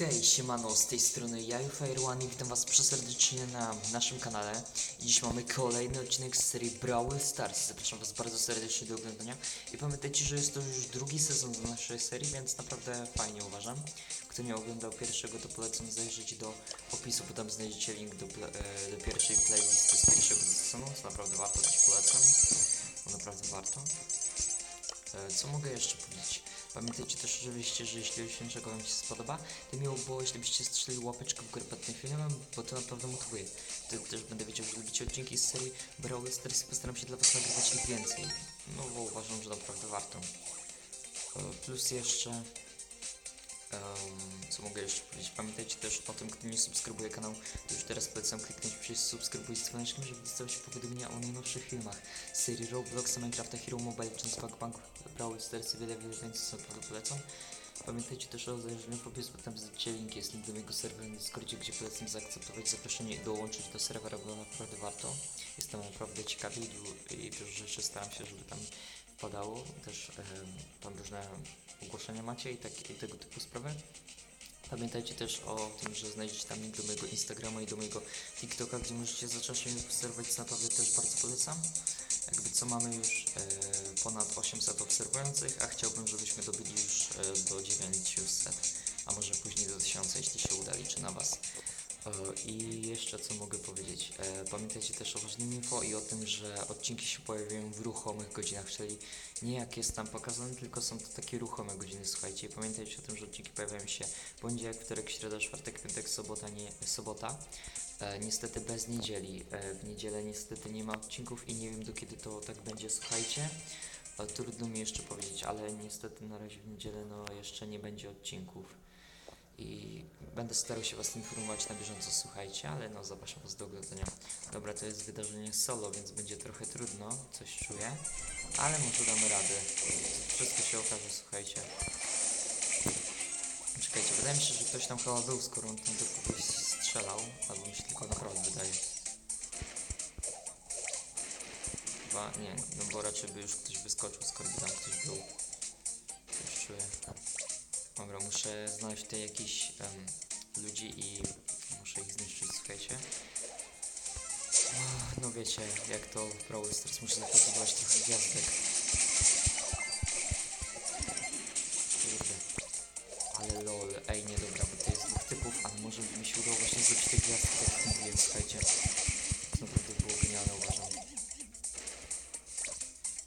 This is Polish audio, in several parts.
Hej, siemano, z tej strony ja, Fire1 i witam was przeserdecznie na naszym kanale. Dziś mamy kolejny odcinek z serii Brawl Stars. Zapraszam was bardzo serdecznie do oglądania. I pamiętajcie, że jest to już drugi sezon z naszej serii, więc naprawdę fajnie uważam. Kto nie oglądał pierwszego, to polecam zajrzeć do opisu, bo tam znajdziecie link do, e, do pierwszej playlisty z pierwszego sezonu. To naprawdę warto, też polecam. Bo naprawdę warto. E, Co mogę jeszcze powiedzieć? Pamiętajcie też oczywiście, że jeśli odcinek Wam się spodoba, to miło było, jeśli byście strzelili łapeczkę w górę pod tym filmem, bo to naprawdę motywuje. Wtedy też będę wiedział, że lubicie odcinki z serii Brawl Stars i postaram się dla Was nagrywać ich więcej. No bo uważam, że naprawdę warto. E, Plus jeszcze... co mogę jeszcze powiedzieć? Pamiętajcie też o tym, kto nie subskrybuje kanał, to już teraz polecam kliknąć przycisk subskrybuj z dzwoneczkiem, żeby dostawać powiadomienia o najnowszych filmach serii Robloxa, Minecrafta, Hero Mobile, Legends, Bank, Brawl Stars i wiele, wiele więcej, co naprawdę polecam. Pamiętajcie też o zajrzeniu w opis, bo tam znajdziecie link, jest link do mojego serwera na Discordzie, gdzie polecam zaakceptować zaproszenie i dołączyć do serwera, bo naprawdę warto. Jest tam naprawdę ciekawie i dużo rzeczy staram się, żeby tam wpadało. Też tam różne ogłoszenia macie i, tak, i tego typu sprawy. Pamiętajcie też o tym, że znajdziecie tam link do mojego Instagrama i do mojego TikToka, gdzie możecie zacząć mnie obserwować, naprawdę też bardzo polecam. Jakby co mamy już e, ponad 800 obserwujących, a chciałbym, żebyśmy dobili już e, do 900, a może później do 1000, jeśli się uda, liczę na Was. E, I jeszcze co mogę powiedzieć? E, Pamiętajcie też o ważnym info i o tym, że odcinki się pojawiają w ruchomych godzinach, czyli nie jak jest tam pokazane, tylko są to takie ruchome godziny, słuchajcie. I pamiętajcie o tym, że odcinki pojawiają się poniedziałek, wtorek, środa, czwartek, piątek, sobota, nie, sobota. E, niestety bez niedzieli. W niedzielę niestety nie ma odcinków i nie wiem do kiedy to tak będzie, słuchajcie. Trudno mi jeszcze powiedzieć, ale niestety na razie w niedzielę no jeszcze nie będzie odcinków. I będę starał się Was informować na bieżąco, słuchajcie, ale no zapraszam Was do oglądania. Dobra, to jest wydarzenie solo, więc będzie trochę trudno, coś czuję, ale może damy radę. Wszystko się okaże, słuchajcie. Czekajcie, wydaje mi się, że ktoś tam chyba był, skoro on tam do kogoś strzelał, albo mi się tylko naprawdę wydaje. Chyba nie, no bo raczej by już ktoś wyskoczył, skoro by tam ktoś był. Coś czuję. Dobra, muszę znaleźć tutaj jakichś em, ludzi i muszę ich zniszczyć, słuchajcie. No wiecie, jak to w Brawl Stars muszę zapowiadać trochę gwiazdek. Kurde. Ale lol, ej nie dobra, bo to jest dwóch typów, ale może by mi się udało właśnie zrobić te gwiazdki, tak jak mówiłem, słuchajcie. To naprawdę było genialne, uważam.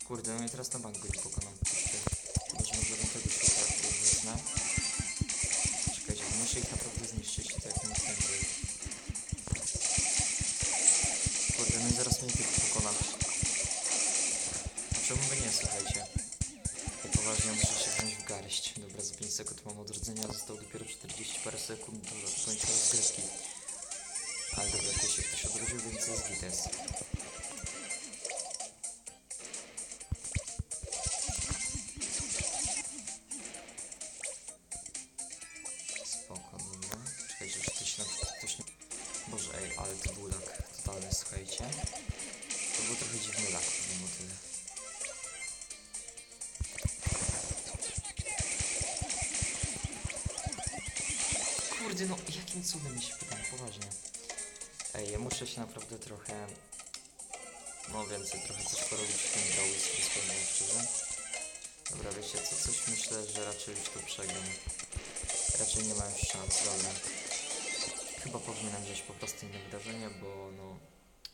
Kurde, no i teraz na bank go nie. 5 sekund mam odrodzenia, zostało dopiero 40 parę sekund do końca rozgrywki. Ale dobra, tu się ktoś odrodził, więc jest gites. Spoko, dobra. Że ktoś na... Ktoś na... Boże, ej, ale to był lag totalny, słuchajcie. To był trochę dziwny lag, powiem o tyle. Kurde, no jakim cudem mi się pytam, poważnie. Ej, ja muszę się naprawdę trochę... No więcej, trochę coś porobić w tym Brawl Stars, powiem. Dobra, wiecie co, coś myślę, że raczej już to przegram. Raczej nie ma już szans, dobra. Chyba powinienem wziąć po prostu inne wydarzenie, bo no...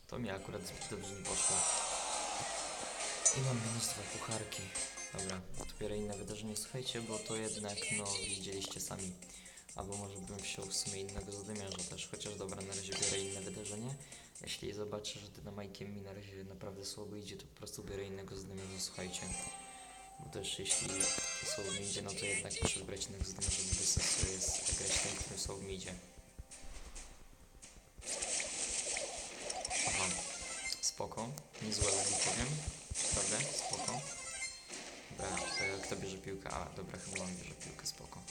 To mi akurat zbyt dobrze nie poszło. I mam minus dwa pucharki. Dobra, biorę inne wydarzenie, słuchajcie, bo to jednak, no, widzieliście sami. Albo może bym wziął w sumie innego zadymiarza też, chociaż dobra, na razie biorę inne wydarzenie. Jeśli zobaczę, że dynamajkiem mi na razie naprawdę słabo idzie, to po prostu biorę innego zadymiarza, słuchajcie. Bo też jeśli słabo mi idzie, no to jednak muszę wybrać innego zadymiarza, bo bez sensu jest grać którym słabo mi idzie. Aha, spoko, niezłe powiem, prawda, spoko. Dobra, kto bierze piłkę? A, dobra, chyba on bierze piłkę, spoko.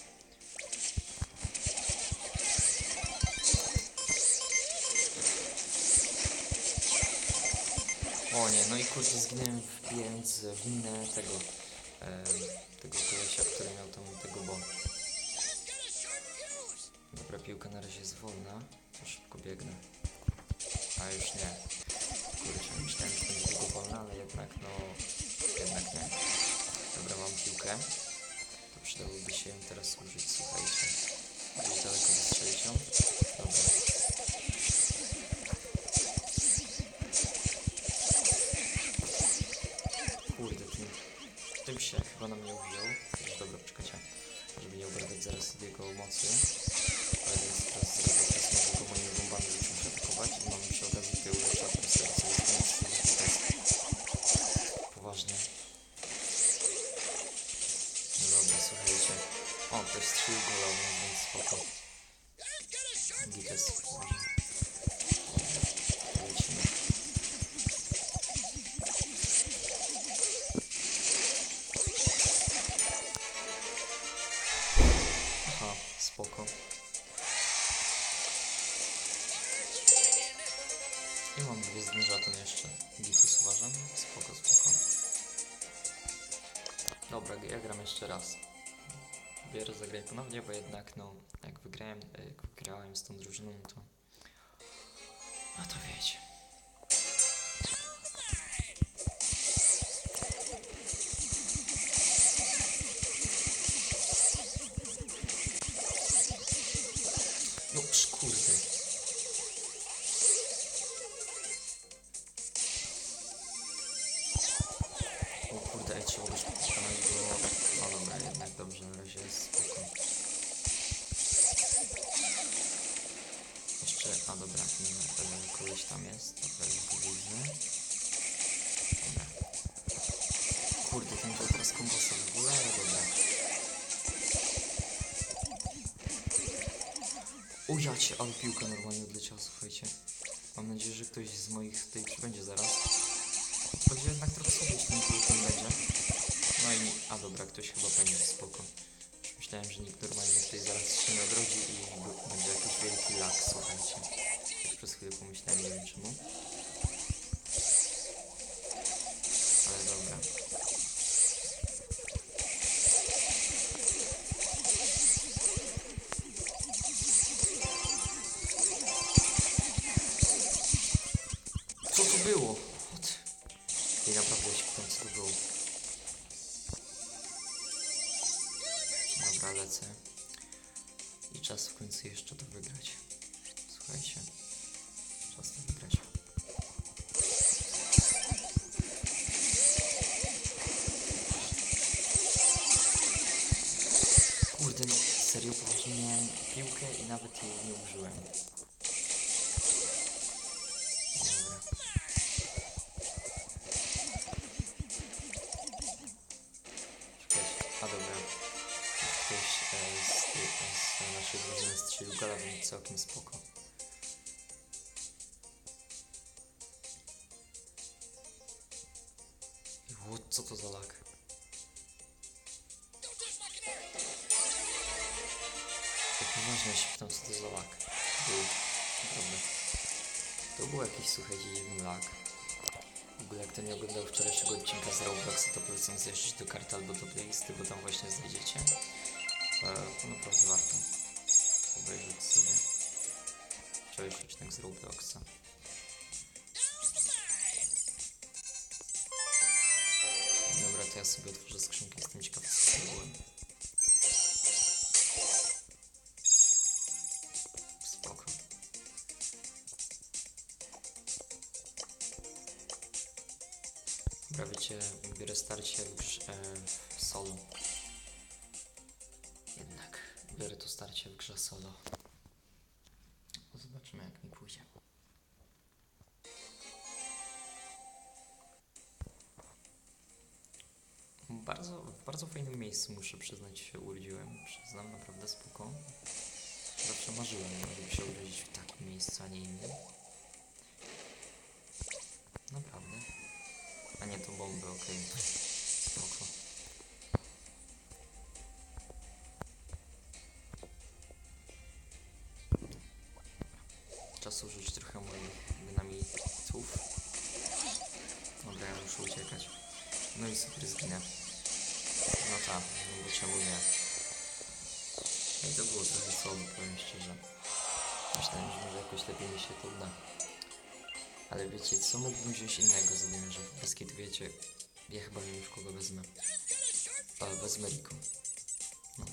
O nie, no i kurde zginąłem wbijając w minę tego, e, tego kolesia, który miał tam tego bo. piłka na razie jest wolna. To szybko biegnę. A już nie. Kurczę, myślałem, że będzie długo wolna, ale jednak no... Jednak nie. Dobra, mam piłkę. To przydałoby się ją teraz użyć, słuchajcie. Gdzieś daleko wystrzelić ją. Dobra. Tym się chyba na mnie uwziął. Dobra, czekajcie. Żeby nie obrażać zaraz jego mocy. Ale teraz mam dwie zdążaton jeszcze. Gitus uważam. Spoko, spoko. Dobra, ja gram jeszcze raz. Biorę zagrać ponownie, bo jednak no, jak wygrałem, jak wygrałem z tą drużyną, to... A to wiecie. No kurde. O ja ale piłka normalnie odleciała, słuchajcie. Mam nadzieję, że ktoś z moich tutaj przybędzie zaraz. Będzie jednak trochę sobie, nikt tym będzie. No i... A dobra, ktoś chyba będzie, spoko. Myślałem, że nikt normalnie tutaj zaraz się nie odrodzi i będzie jakiś wielki lag, słuchajcie. Tak przez chwilę pomyślałem, nie wiem czemu. Ale dobra. Całkiem spoko. What, co to za lag? Tak poważnie się pytam, co to za lag. Był, naprawdę. To był jakiś, słuchajcie, dziwny lag. W ogóle jak kto nie oglądał wczorajszego odcinka z Robloxa, to polecam zejść do karty albo do playlisty, bo tam właśnie znajdziecie. Wczorajszy odcinek z Robloxa. Dobra, to ja sobie otworzę skrzynkę, jestem ciekaw co to było. Spoko. Dobra, biorę starcie grze, e, solo. Jednak biorę to starcie w grze solo. Zobaczymy jak mi pójdzie. Bardzo, w bardzo fajnym miejscu muszę przyznać się urodziłem. Przyznam, naprawdę spoko. Zawsze marzyłem, żeby się urodzić w takim miejscu, a nie innym. Naprawdę. A nie, to bomby, okej. Spoko. Czemu nie? I to było trochę słabo, powiem szczerze. Myślałem, że może jakoś lepiej mi się to uda. Ale wiecie, co mógłbym wziąć innego z Admirze? Bez kiedy wiecie, ja chyba wiem już kogo wezmę. A, wezmę Rico. No.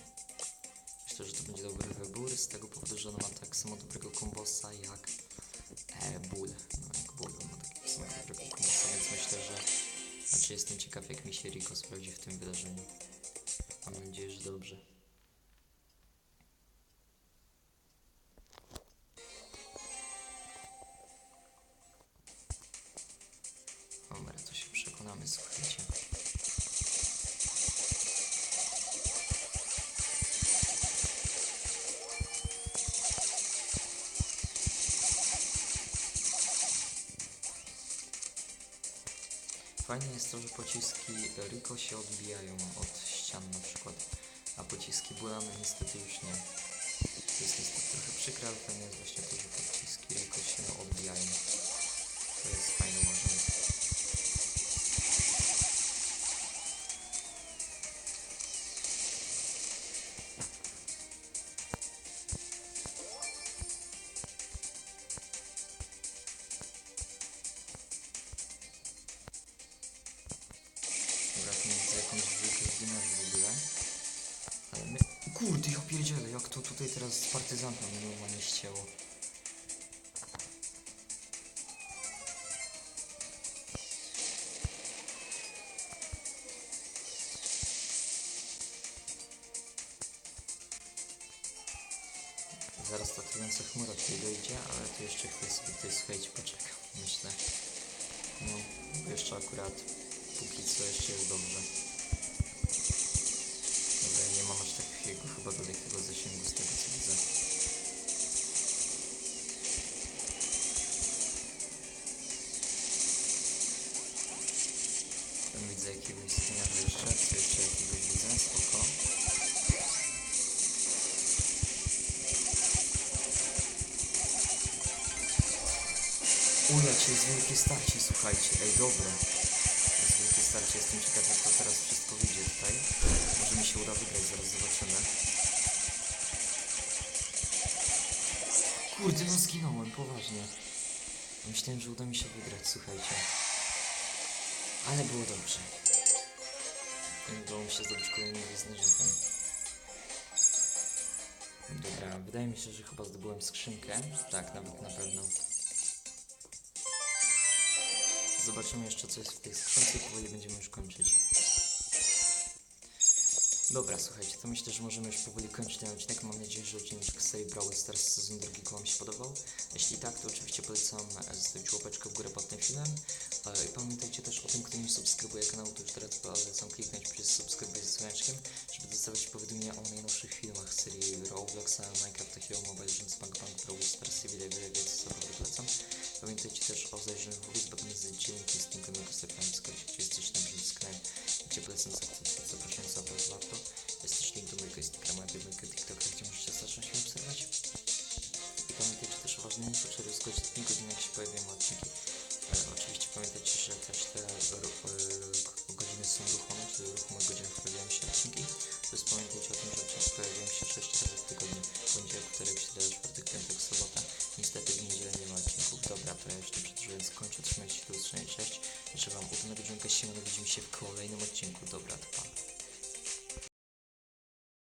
Myślę, że to będzie dobry wybór z tego powodu, że ona ma tak samo dobrego kombosa jak e, Bull. No jak Bull, ma takiego samo dobrego kombosa, więc myślę, że... Znaczy jestem ciekaw, jak mi się Rico sprawdzi w tym wydarzeniu. Mam nadzieję, że dobrze. Dobra, to się przekonamy, słuchajcie. Fajne jest to, że pociski Rico się odbijają od ścian na przykład, a pociski Bulany niestety już nie. To jest niestety trochę przykre, ale fajne jest właśnie to, że pociski Rico się odbijają. To jest fajne marzenie. Widzę jakąś w ogóle. Ale my... Kurde, ja pierdzielę, jak to tutaj teraz z partyzantą mnie normalnie ścięło. Zaraz ta trująca chmura tutaj dojdzie, ale to jeszcze chwilę sobie tutaj słuchajcie, poczekam, myślę. No, jeszcze akurat póki co jeszcze jest dobrze. Dobra, nie mam aż takiego chyba dalekiego zasięgu z tego co widzę. Tam widzę jakiegoś zmiaru jeszcze, tu jeszcze jakiegoś widzę, spoko. Ujacie, jest wielkie starcie, słuchajcie, ej, dobre. Jestem ciekaw jak to teraz wszystko wyjdzie tutaj. Może mi się uda wygrać, zaraz zobaczymy. Kurde, no zginąłem, poważnie. Myślałem, że uda mi się wygrać, słuchajcie. Ale było dobrze. Udało mi się zdobyć kolejny gwiezdny. Dobra, wydaje mi się, że chyba zdobyłem skrzynkę. Tak, nawet na pewno. Zobaczymy jeszcze co jest w tej skrzynce powoli będziemy już kończyć. Dobra, słuchajcie, to myślę, że możemy już powoli kończyć ten odcinek. Mam nadzieję, że odcinek z serii Brawl Stars sezon drugi Wam się podobał. Jeśli tak, to oczywiście polecam e, zostawić łapeczkę w górę pod tym filmem. E, I pamiętajcie też o tym, kto nie subskrybuje kanału, to już teraz polecam kliknąć pamiętajcie też o ważnym info, czyli rozkładać 5 godzin, jak się pojawiają odcinki. E, oczywiście pamiętajcie, że też te e, godziny są ruchome, czyli w ruchomych godzinach pojawiają się odcinki. Plus pamiętajcie o tym, że odcinki pojawiają się 6 razy w tygodniu. Poniedziałek, wtorek, środa, czwartek, piątek, sobota. Niestety w niedzielę nie ma odcinków. Dobra, to ja już nie przedłużając kończę. Trzymajcie się do usłyszenia, cześć. Życzę wam udanego drzemka się, widzimy się w kolejnym odcinku. Dobra, to